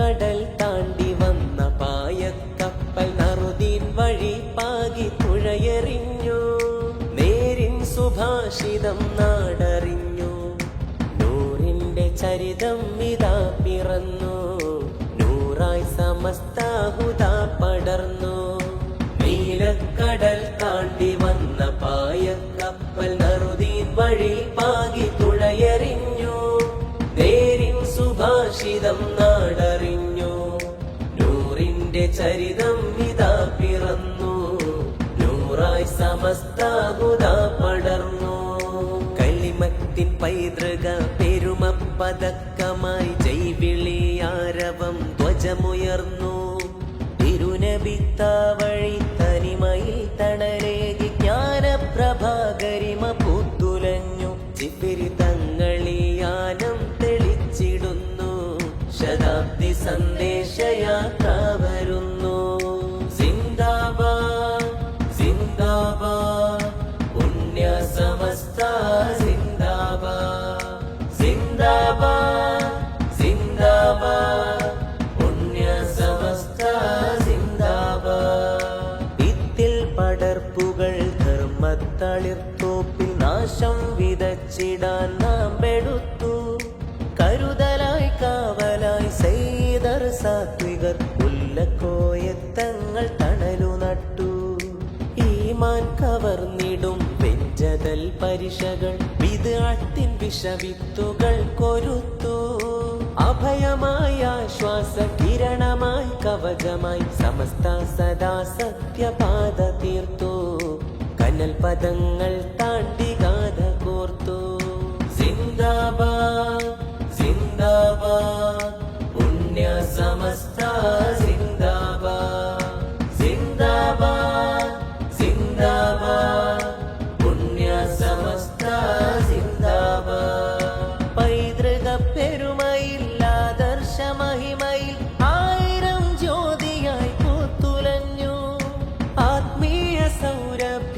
നീലക്കടൽ താണ്ടി വന്ന പായക്കപ്പൽ നറുദീൻ വഴി പാകി പുഴയെറിഞ്ഞു. നേരിൻ സുഭാഷിതം നാടറിഞ്ഞു. നൂറിന്റെ ചരിതം ഇതാ പിറന്നു. നൂറായി സമസ്താഹുത ചരിതം ഇതാ പിറന്നു. നൂറായി സമസ്താകുത പടർന്നു. കലിമത്തിൻ പൈതൃക പെരുമ പതക്കമായി ജൈവിളിയാരവം ധ്വജമുയർന്നു. തിരുനബിത്താവഴി തനിമയിൽ തണലേകി ജ്ഞാനപ്രഭാകരിമ പൂത്തുലഞ്ഞു. ചിപ്പിരി തങ്ങളിയാനം തെളിച്ചിടുന്നു. ശതാബ്ദി സന്ദേശയാത്ര പുണ്യ സമസ്ത സിന്ദാബാദ് സിന്ദാബാദ് സിന്ദാബാദ് പുണ്യ സമസ്ത സിന്ദാബാദ് ഇത്തിൽ പടർപ്പുകൾ ധർമ്മത്തളിർത്തോപ്പിൽ നാശം വിതച്ചിടാൻ നാം പെടുത്തു. കരുതലായി കാവലായി സൈതർ സാത്വികർ ഉല്ലക്കോയത്തങ്ങൾ വെഞ്ചതൽ പരിശകൾ വിദാട്ടിൻ വിഷവിത്തുകൾ കൊരുത്തു. അഭയമായ ആശ്വാസ കിരണമായി കവചമായി സമസ്ത സദാ സത്യപാത തീർത്തു. കനൽ പദങ്ങൾ താണ്ടി ഗാഥ കോർത്തു. സിന്ദാബാ സിന്ദാബാദ്.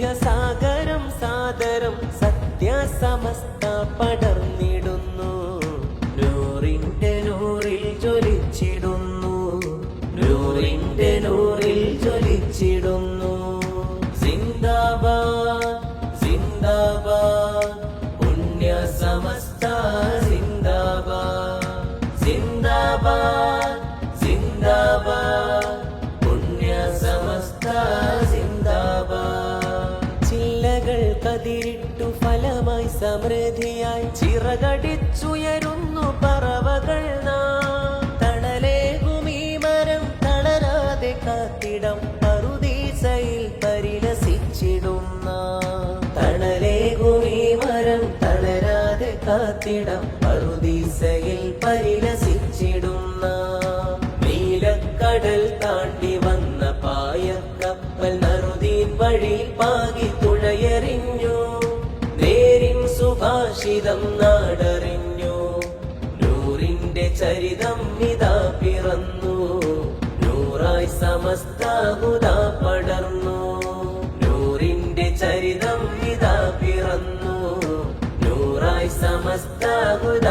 സൗരഭ്യ സാഗരം സാദരം സത്യസമസ്ത പടർന്നിടുന്നു. നൂറിന്റെ നൂറിൽ ജ്വലിച്ചിടുന്നു. നൂറിന്റെ നൂറിൽ ജ്വലിച്ചിടുന്നു. സിന്ദാബാദ് സിന്ദാബാദ് പുണ്യ സമസ്ത സിന്ദാബാദ്. സിന്ദാബാദ്. കതിരിട്ടു ഫലമായി സമൃദ്ധിയായി ചിറകടിച്ചുയരുന്നു പറവകൾ നാം. തണലേകുമീ മരം തളരാതെ കാത്തിടം പറുദീസയിൽ പരിലസിച്ചിടുന്ന തണലേകുമീ മരം തളരാതെ കാത്തിടം പറുദീസയിൽ പരിലസിച്ചിടുന്ന നീലക്കടൽ താണ്ടി വന്ന പായ കപ്പൽ നറുതീൻ വഴി പാകി തുഴയെറിഞ്ഞു സുഭാഷിതം നാടറിഞ്ഞു. നൂറിന്റെ ചരിതം ഇതാ പിറന്നു. നൂറായി സമസ്താഹുത പടർന്നു. നൂറിന്റെ ചരിതം ഇതാ പിറന്നു. നൂറായി സമസ്താഹുത